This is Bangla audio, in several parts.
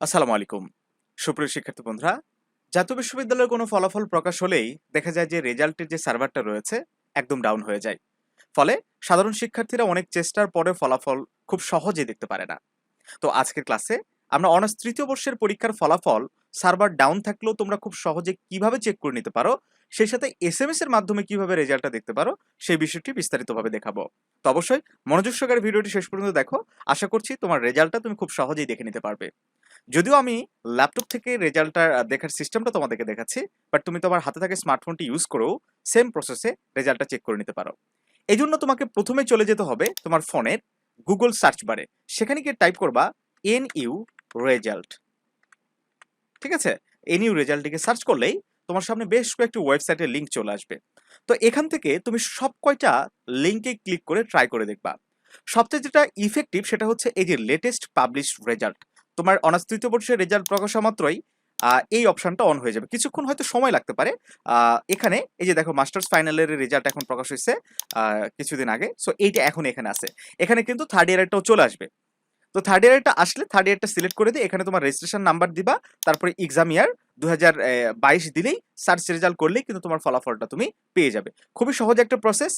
আসসালামু আলাইকুম। সুপ্রিয় শিক্ষার্থী বন্ধুরা, জাতীয় বিশ্ববিদ্যালয়ের কোনো ফলাফল প্রকাশ হলেই দেখা যায় যে রেজাল্টের যে সার্ভারটা রয়েছে, একদম ডাউন হয়ে যায়। ফলে সাধারণ শিক্ষার্থীরা অনেক চেষ্টার পরে ফলাফল খুব সহজেই দেখতে পারে না। তো আজকের ক্লাসে আমরা অনার্স তৃতীয় বর্ষের পরীক্ষার ফলাফল, সার্ভার ডাউন থাকলেও তোমরা খুব সহজে কীভাবে চেক করে নিতে পারো, সেই সাথে এস এম এস এর মাধ্যমে কীভাবে রেজাল্টটা দেখতে পারো, সেই বিষয়টি বিস্তারিতভাবে দেখাবো। তো অবশ্যই মনোযোগ সহকারে ভিডিওটি শেষ পর্যন্ত দেখো। আশা করছি তোমার রেজাল্টটা তুমি খুব সহজেই দেখে নিতে পারবে। যদিও আমি ল্যাপটপ থেকে রেজাল্টটা দেখার সিস্টেমটা তোমাদেরকে দেখাচ্ছি বাট তুমি তোমার হাতে থাকা স্মার্টফোনটি ইউজ করেও সেম প্রসেসে রেজাল্টটা চেক করে নিতে পারো। এই জন্য তোমাকে প্রথমে চলে যেতে হবে তোমার ফোনের গুগল সার্চ বারে সেখানে গিয়ে টাইপ করবা এন ইউ রেজাল্ট ঠিক আছে? এন ইউ রেজাল্টটিকে সার্চ করলেই তোমার সামনে বেশ কয়েকটি ওয়েবসাইটের লিঙ্ক চলে আসবে। তো এখান থেকে তুমি সব কয়টা লিঙ্কে ক্লিক করে ট্রাই করে দেখবা। সবচেয়ে যেটা ইফেক্টিভ সেটা হচ্ছে এই যে লেটেস্ট পাবলিশ রেজাল্ট তোমার অনার্স তৃতীয় বর্ষের রেজাল্ট প্রকাশ মাত্রই এই অপশনটা অন হয়ে যাবে। কিছুক্ষণ হয়তো সময় লাগতে পারে। এখানে এই যে দেখো মাস্টার্স ফাইনালের রেজাল্ট এখন প্রকাশ হয়েছে কিছুদিন আগে। সো এইটা এখন এখানে আছে। এখানে কিন্তু থার্ড ইয়ারেরটাও চলে আসবে। তো থার্ড ইয়ারটা আসলে থার্ড ইয়ারটা সিলেক্ট করে দিয়ে এখানে তোমার রেজিস্ট্রেশন নাম্বার দিবা। তারপরে এক্সাম ইয়ার দু বাইশ দিলেই সার্চ রেজাল্ট করলেই কিন্তু তোমার ফলাফলটা তুমি পেয়ে যাবে। খুবই সহজ একটা প্রসেস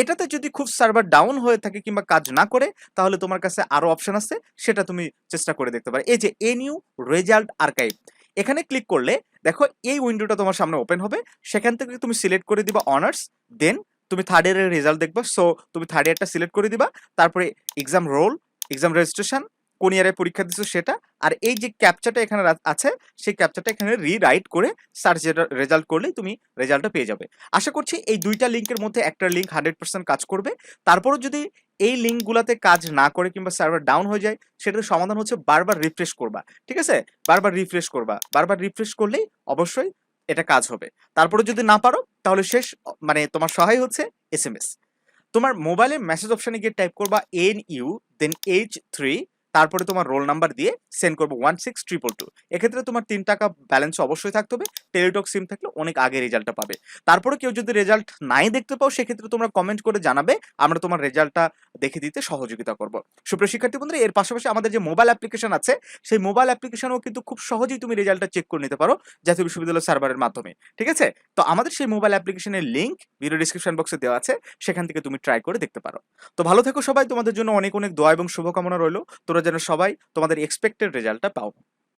এটাতে যদি খুব সার্ভার ডাউন হয়ে থাকে কিংবা কাজ না করে, তাহলে তোমার কাছে আরও অপশন আছে, সেটা তুমি চেষ্টা করে দেখতে পারো। এই যে এ নিউ রেজাল্ট আর্কাইভ এখানে ক্লিক করলে দেখো এই উইন্ডোটা তোমার সামনে ওপেন হবে, সেখান থেকে তুমি সিলেক্ট করে দিবা অনার্স দেন তুমি থার্ড ইয়ারের রেজাল্ট দেখবা সো তুমি থার্ড ইয়ারটা সিলেক্ট করে দিবা, তারপরে এক্সাম রোল এক্সাম রেজিস্ট্রেশন কোন ইয়ারে পরীক্ষা দিচ্ছ সেটা, আর এই যে ক্যাপচাটা এখানে আছে, সেই ক্যাপচাটা এখানে রিরাইট করে সার্চ রেজাল্ট করলেই তুমি রেজাল্টটা পেয়ে যাবে। আশা করছি এই দুইটা লিঙ্কের মধ্যে একটা লিঙ্ক হান্ড্রেড পার্সেন্ট কাজ করবে। তারপরও যদি এই লিঙ্কগুলোতে কাজ না করে কিংবা সার্ভার ডাউন হয়ে যায়, সেটার সমাধান হচ্ছে বারবার রিফ্রেশ করবা, ঠিক আছে? বারবার রিফ্রেশ করবা, বারবার রিফ্রেশ করলেই অবশ্যই এটা কাজ হবে। তারপরে যদি না পারো, তাহলে শেষ মানে তোমার সহায় হচ্ছে এস এম এস তোমার মোবাইলে মেসেজ অপশানে গিয়ে টাইপ করবা N U then H three তারপরে তোমার রোল নাম্বার দিয়ে সেন্ড করব ওয়ান সিক্স ট্রিপল টু এক্ষেত্রে তোমার তিন টাকা ব্যালেন্স অবশ্যই থাকতে হবে। টেলিটক সিম থাকলে অনেক আগে রেজাল্টটা পাবে। তারপরে কেউ যদি রেজাল্ট নাই দেখতে পাও, সেক্ষেত্রে তোমরা কমেন্ট করে জানাবে। আমরা তোমার রেজাল্টটা দেখে দিতে সহযোগিতা করব। সুপ্রিয় শিক্ষার্থী বন্ধুরা, এর পাশাপাশি আমাদের যে মোবাইল অ্যাপ্লিকেশন আছে, সেই মোবাইল অ্যাপ্লিকেশনও কিন্তু খুব সহজেই তুমি রেজাল্টটা চেক করে নিতে পারো জাতীয় বিশ্ববিদ্যালয় সার্ভারের মাধ্যমে। ঠিক আছে? তো আমাদের সেই মোবাইল অ্যাপ্লিকেশনের লিঙ্ক ভিডিও ডিসক্রিপশন বক্সে দেওয়া আছে। সেখান থেকে তুমি ট্রাই করে দেখতে পারো। তো ভালো থেকো সবাই। তোমাদের জন্য অনেক অনেক দোয়া এবং শুভকামনা রইল। তোরা যেন সবাই তোমাদের এক্সপেক্টেড রেজাল্টটা পাও।